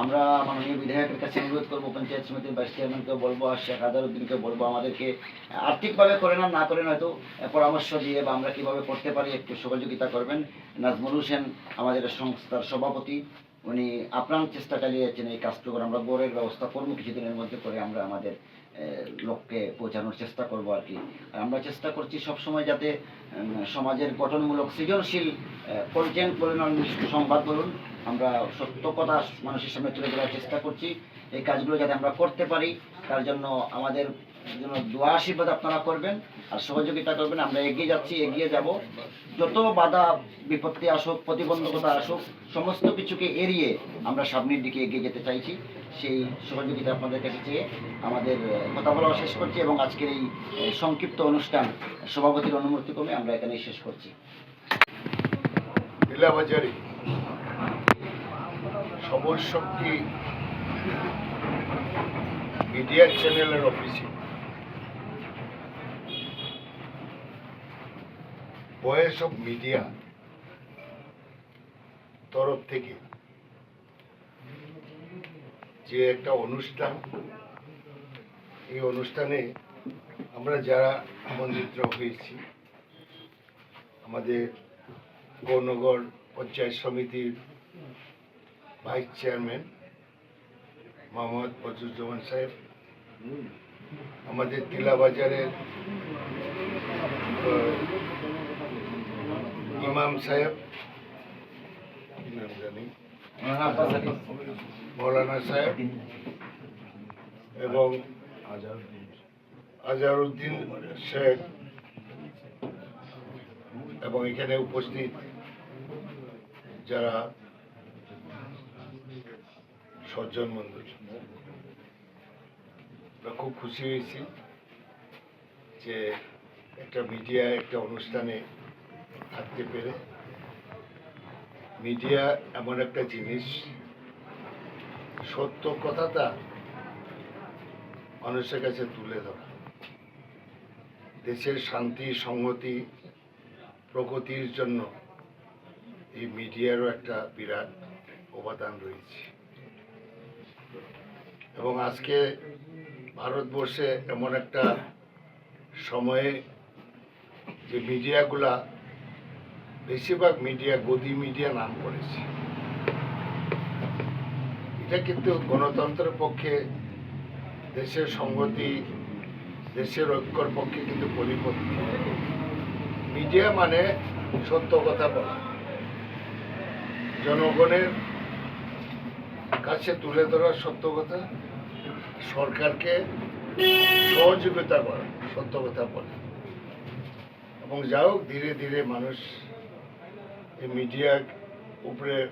আমরা মাননীয় বিধায়কের কাছে অনুরোধ করব, পঞ্চায়েত সমিতির ভাইস চেয়ারম্যানকে বলব, আর শেখ আদারউদ্দিনকে বলব, আমাদেরকে আর্থিকভাবে করেন আর না করেন হয়তো পরামর্শ দিয়ে বা আমরা কীভাবে করতে পারি, একটু সহযোগিতা করবেন। নাজমুল হোসেন আমাদের সংস্থার সভাপতি। উনি আপ্রাণ চেষ্টা চালিয়ে যাচ্ছেন এই কাজটুকু আমরা বোর্ডের ব্যবস্থা করব, কিছুদিনের মধ্যে করে আমরা আমাদের লক্ষ্যে পৌঁছানোর চেষ্টা করব আর কি। আর আমরা চেষ্টা করছি সবসময় যাতে সমাজের গঠনমূলক সৃজনশীল কন্টেন্ট বলুন সংবাদ বলুন। আমরা সত্য কথা মানুষের সামনে তুলে ধরার চেষ্টা করছি। এই কাজগুলো যাতে আমরা করতে পারি, তার জন্য আমাদের জন্য দোয়া, আশীর্বাদ আপনারা করবেন আর সহযোগিতা করবেন। আমরা এগিয়ে যাচ্ছি, এগিয়ে যাব। যত বাধা, বিপত্তি আসুক, প্রতিবন্ধকতা আসুক, সমস্ত কিছুকে এড়িয়ে আমরা সামনের দিকে এগিয়ে যেতে চাইছি। সেই সহযোগিতা আপনাদের কাছে চেয়ে আমাদের কথা বলা শেষ করছি এবং আজকের এই সংক্ষিপ্ত অনুষ্ঠান সভাপতির অনুমতি ক্রমে আমরা এখানেই শেষ করছি। লীলাবাজারে সবুজ শক্তি মিডিয়া চ্যানেলের অফিসে। ভয়েস অফ মিডিয়া তরফ থেকে যে একটা অনুষ্ঠান, এই অনুষ্ঠানে আমরা যারা আমন্ত্রিত হয়েছি, আমাদের গৌরনগর পঞ্চায়েত সমিতির ভাইস চেয়ারম্যান মোহাম্মদ বজরুজ্জামান সাহেব, আমাদের টিলাবাজারের ইমাম সাহেব। জানি? মৌলানা সাহেব এবং আজহারউদ্দিন শেখ এবং এখানে উপস্থিত যারা সজ্জন মন্ডল আমরা খুব খুশি হয়েছি যে একটা মিডিয়া, একটা অনুষ্ঠানে থাকতে পেরে। মিডিয়া এমন একটা জিনিস, সত্য কথাটা মানুষের কাছে তুলে ধরা। দেশের শান্তি, সংহতি, প্রগতির জন্য এই মিডিয়ারও একটা বিরাট অবদান রয়েছে। এবং আজকে ভারতবর্ষে এমন একটা সময়ে যে মিডিয়াগুলা বেশিরভাগ মিডিয়া গদি মিডিয়া নাম করেছে। এটা কিন্তু গণতন্ত্রের পক্ষে, দেশের সংহতি, দেশের ঐক্যর পক্ষে কিন্তু পরিপন্থী মিডিয়া মানে সত্য কথা বলা। জনগণের কাছে তুলে ধরার সত্য কথা, সরকারকে সহযোগিতা করা সত্য কথা বলে। এবং যা হোক, ধীরে ধীরে মানুষ এই মিডিয়ার উপরে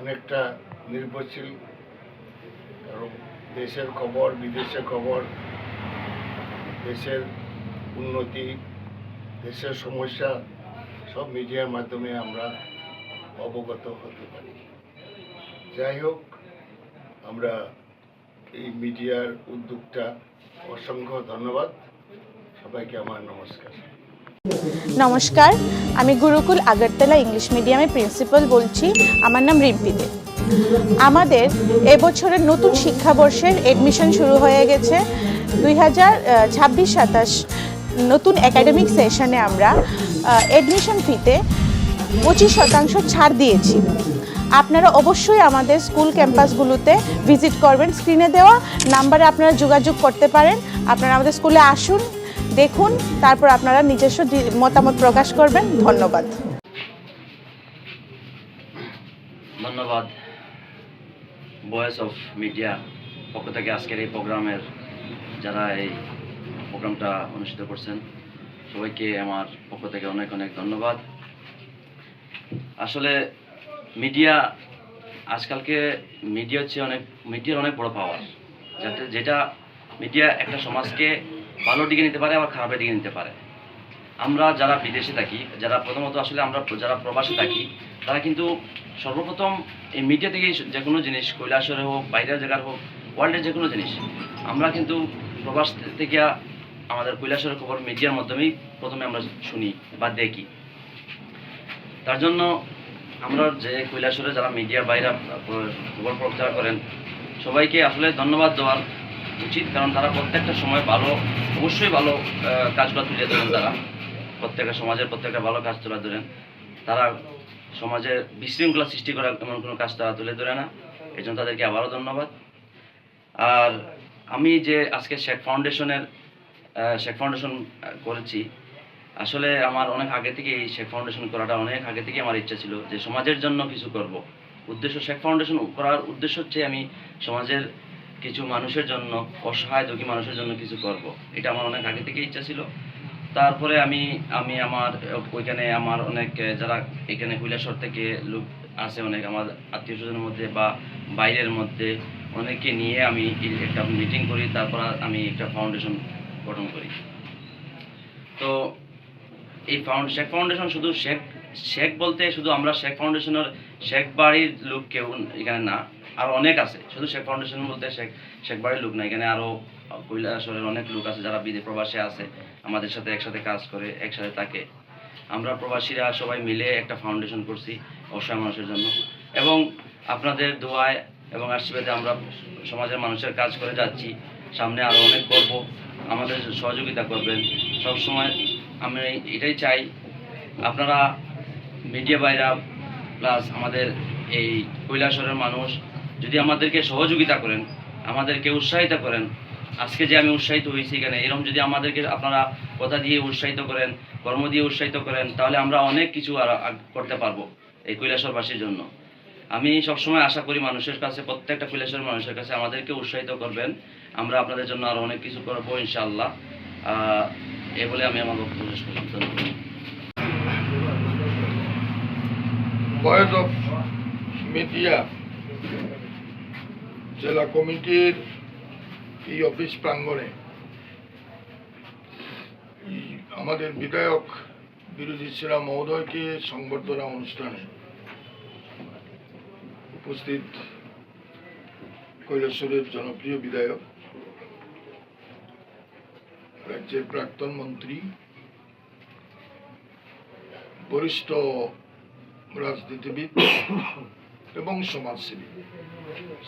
অনেকটা নির্ভরশীল। কারণ দেশের খবর, বিদেশের খবর, দেশের উন্নতি, দেশের সমস্যা, সব মিডিয়ার মাধ্যমে আমরা অবগত হতে পারি। যাই হোক, আমরা এই মিডিয়ার উদ্যোগটা অসংখ্য ধন্যবাদ। সবাইকে আমার নমস্কার। নমস্কার, আমি গুরুকুল আগরতলা ইংলিশ মিডিয়ামের প্রিন্সিপাল বলছি, আমার নাম রিম্পি দে। আমাদের এবছরের নতুন শিক্ষাবর্ষের এডমিশন শুরু হয়ে গেছে। দুই হাজার ছাব্বিশ সাতাশ নতুন একাডেমিক সেশনে আমরা এডমিশন ফিতে পঁচিশ শতাংশ ছাড় দিয়েছি। আপনারা অবশ্যই আমাদের স্কুল ক্যাম্পাসগুলোতে ভিজিট করবেন। স্ক্রিনে দেওয়া নাম্বারে আপনারা যোগাযোগ করতে পারেন। আপনারা আমাদের স্কুলে আসুন। দেখুন, তারপর আপনারা নিজস্ব মতামত প্রকাশ করবেন। ধন্যবাদ। ধন্যবাদ। ভয়েস অফ মিডিয়া পক্ষ থেকে আজকের এই প্রোগ্রামের যারা এই প্রোগ্রামটা অনুষ্ঠিত করছেন, সবাইকে আমার পক্ষ থেকে অনেক অনেক ধন্যবাদ। আসলে মিডিয়া আজকালকে মিডিয়া হচ্ছে অনেক মিডিয়ার অনেক বড় পাওয়ার যাতে, যেটা মিডিয়া একটা সমাজকে ভালো দিকে নিতে পারে, আবার খারাপের দিকে নিতে পারে। আমরা যারা বিদেশে থাকি, যারা প্রথমত আসলে আমরা যারা প্রবাসে থাকি, তারা কিন্তু সর্বপ্রথম এই মিডিয়া থেকে যে কোনো জিনিস, কৈলাসরে হোক, বাইরের জায়গার হোক ওয়ার্ল্ডের যে কোনো জিনিস, আমরা কিন্তু প্রবাস থেকে আমাদের কৈলাসের খবর মিডিয়ার মাধ্যমেই প্রথমে আমরা শুনি বা দেখি। তার জন্য আমরা যে কৈলাসরে যারা মিডিয়ার বাইরে খবর প্রচার করেন, সবাইকে আসলে ধন্যবাদ দেওয়ার উচিত, কারণ তারা প্রত্যেকটা সময় ভালো, অবশ্যই ভালো কাজগুলো তুলে ধরেন তারা। প্রত্যেকটা সমাজের প্রত্যেকটা ভালো কাজ তুলে ধরেন। তারা সমাজের বিশৃঙ্খলা সৃষ্টি করা এমন কোনো কাজ তারা তুলে ধরে না। এই জন্য তাদেরকে আবারও ধন্যবাদ। আর আমি যে আজকে শেখ ফাউন্ডেশনের শেখ ফাউন্ডেশন করেছি, আসলে আমার অনেক আগে থেকে এই শেখ ফাউন্ডেশন করাটা অনেক আগে থেকে আমার ইচ্ছা ছিল যে সমাজের জন্য কিছু করব। উদ্দেশ্য শেখ ফাউন্ডেশন করার উদ্দেশ্য হচ্ছে আমি সমাজের কিছু মানুষের জন্য, অসহায় দুঃখী মানুষের জন্য কিছু করব। এটা আমার অনেক আগে থেকে ইচ্ছা ছিল। তারপরে আমি আমি আমার, ওইখানে আমার অনেক, যারা এখানে কৈলাসর থেকে লোক আছে, অনেক আমার আত্মীয় স্বজনের মধ্যে বা বাইরের মধ্যে অনেকে নিয়ে আমি একটা মিটিং করি, তারপর আমি একটা ফাউন্ডেশন গঠন করি। তো এই ফাউন্ড শেখ ফাউন্ডেশন শুধু শেখ শেখ বলতে শুধু আমরা শেখ ফাউন্ডেশনের শেখ বাড়ির লোক কেউ এখানে না, আর অনেক আছে। শুধু শেখ ফাউন্ডেশন বলতে শেখ শেখ বাড়ির লোক না, এখানে আরও কৈলাসরের অনেক লোক আছে যারা বিদে প্রবাসে আছে, আমাদের সাথে একসাথে কাজ করে, একসাথে থাকে। আমরা প্রবাসীরা সবাই মিলে একটা ফাউন্ডেশন করছি অসহায় মানুষের জন্য। এবং আপনাদের দোয়ায় এবং আশীর্বাদে আমরা সমাজের মানুষের কাজ করে যাচ্ছি। সামনে আরও অনেক করব। আমাদের সহযোগিতা করবেন। সব সময় আমি এটাই চাই। আপনারা মিডিয়া বাইরা প্লাস আমাদের এই কৈলাসরের মানুষ যদি আমাদেরকে সহযোগিতা করেন আমাদেরকে উৎসাহিত করেন আজকে যে আমি উৎসাহিত হয়েছি এখানে এরকম যদি আমাদেরকে আপনারা কথা দিয়ে উৎসাহিত করেন কর্ম দিয়ে উৎসাহিত করেন তাহলে আমরা অনেক কিছু আর করতে পারব এই কৈলাসরবাসীর জন্য। আমি সবসময় আশা করি মানুষের কাছে প্রত্যেকটা কৈলাসের মানুষের কাছে আমাদেরকে উৎসাহিত করবেন। আমরা আপনাদের জন্য আরও অনেক কিছু করব ইনশাআল্লাহ। আহ, এ বলে আমি আমার বক্তব্য শেষ করি ধন্যবাদ। ভয়েস অফ মিডিয়া জেলা কমিটির এই অফিস প্রাঙ্গণে। আমাদের বিধায়ক বিরোধী সেরা মহোদয়কে সংবর্ধনা অনুষ্ঠানে উপস্থিত কৈলাসরের জনপ্রিয় বিধায়ক, রাজ্যের প্রাক্তন মন্ত্রী, বরিষ্ঠ রাজনীতিবিদ এবং সমাজসেবী।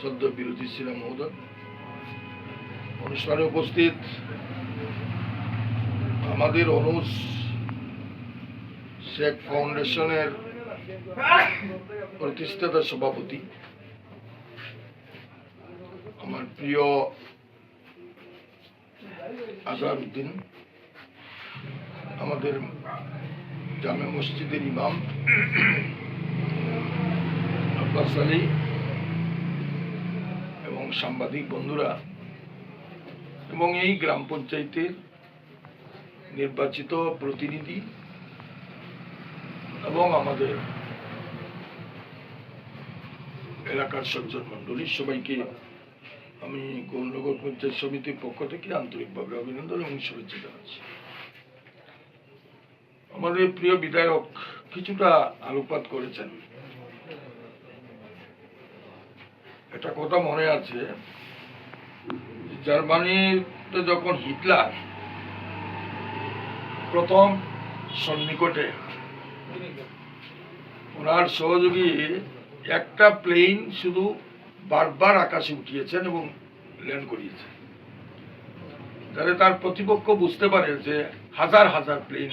সদ্য বিরোধী ছিলেন মহোদয়। অনুষ্ঠানে উপস্থিত আমাদের অনুজ শেখ ফাউন্ডেশনের প্রতিষ্ঠাতা সভাপতি, আমার প্রিয় আজহারউদ্দিন আমাদের জামে মসজিদের ইমাম আব্বাস এবং সাংবাদিক বন্ধুরা, এবং এই গ্রাম পঞ্চায়েতের নির্বাচিত প্রতিনিধি এবং আমাদের এলাকার সজ্জন মণ্ডলী, সবাইকে আমি গৌরনগর পঞ্চায়েত সমিতির পক্ষ থেকে আন্তরিকভাবে অভিনন্দন এবং শুভেচ্ছা জানাচ্ছি। আমাদের প্রিয় বিধায়ক কিছুটা আলোকপাত করেছেন। একটা কথা মনে আছে জার্মানিতে যখন হিটলার প্রথম সন্নিকটে ওনার সহযোগী একটা প্লেন শুধু বারবার আকাশে উঠিয়েছেন এবং ল্যান্ড করিয়েছেন। যাতে তার প্রতিপক্ষ বুঝতে পারে যে হাজার হাজার প্লেন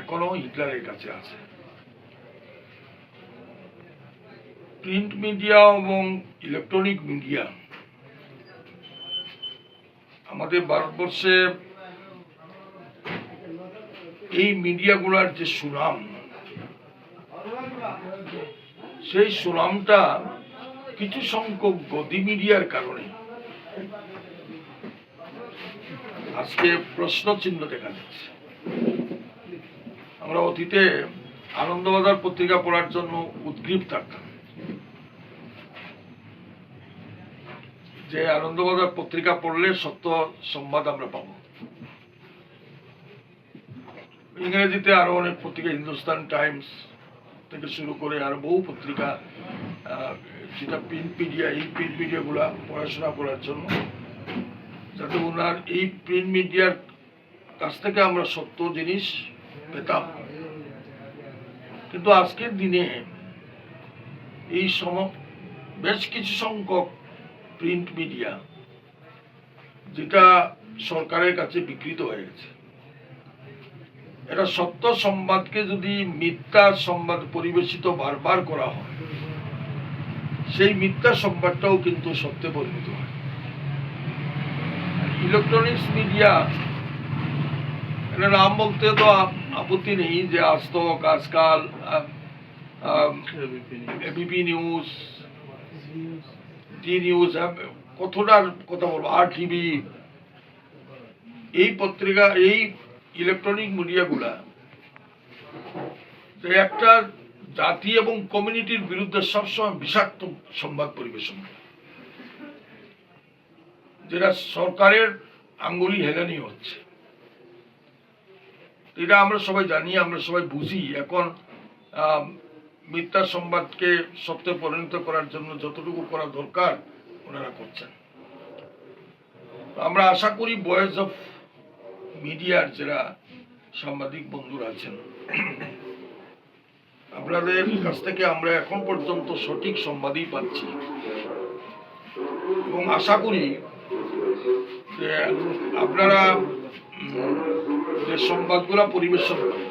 এখনও হিটলারের কাছে আছে। প্রিন্ট মিডিয়া এবং ইলেকট্রনিক মিডিয়া আমাদের ভারতবর্ষে এই মিডিয়াগুলোর যে সুনাম, সেই সুনামটা কিছু সংখ্যক গদি মিডিয়ার কারণে। আজকে প্রশ্ন চিহ্ন দেখা যাচ্ছে। আমরা অতীতে আনন্দবাজার পত্রিকা পড়ার জন্য উদ্গ্রীব থাকতাম। যে আনন্দবাজার পত্রিকা পড়লে সত্য সংবাদ আমরা পাব। ইংরেজিতে আরও অনেক পত্রিকা, হিন্দুস্তান টাইমস থেকে শুরু করে আর বহু পত্রিকা যেটা প্রিন্ট মিডিয়া এই প্রিন্ট মিডিয়াগুলা পড়াশোনা করার জন্য। যাতে ওনার এই প্রিন্ট মিডিয়ার কাছ থেকে আমরা সত্য জিনিস পেতাম। কিন্তু আজকের দিনে এই সম, বেশ কিছু সংখ্যক প্রিন্ট মিডিয়া যেটা সরকারের কাছে বিকৃত হয়ে গেছে। এটা সত্য সংবাদকে যদি মিথ্যা সংবাদ পরিবেশিত বারবার করা হয় সেই মিথ্যা সংবাদটাও কিন্তু সত্যে পরিণত হয়। ইলেকট্রনিক্স মিডিয়া এটা নাম বলতে তো আপত্তি নেই যে Aaj Tak Aajkaal ABP news T news কতটার কথা বলব? আর টিভি এই পত্রিকা, এই ইলেকট্রনিক মিডিয়াগুলা একটা জাতি এবং কমিউনিটির বিরুদ্ধে সবসময় বিষাক্ত সংবাদ পরিবেশন যেটা সরকারের আঙ্গুলি হেলানি হচ্ছে। এটা আমরা সবাই জানি, আমরা সবাই বুঝি। এখন মিথ্যা সংবাদকে সত্যে পরিণত করার জন্য যতটুকু করা দরকার, ওনারা করছেন। আমরা আশা করি বয়েস অফ মিডিয়ার যারা সাংবাদিক বন্ধুরা আছেন, আপনাদের কাছ থেকে আমরা এখন পর্যন্ত সঠিক সংবাদই পাচ্ছি। এবং আশা করি যে আপনারা যে সংবাদগুলা পরিবেশন করেন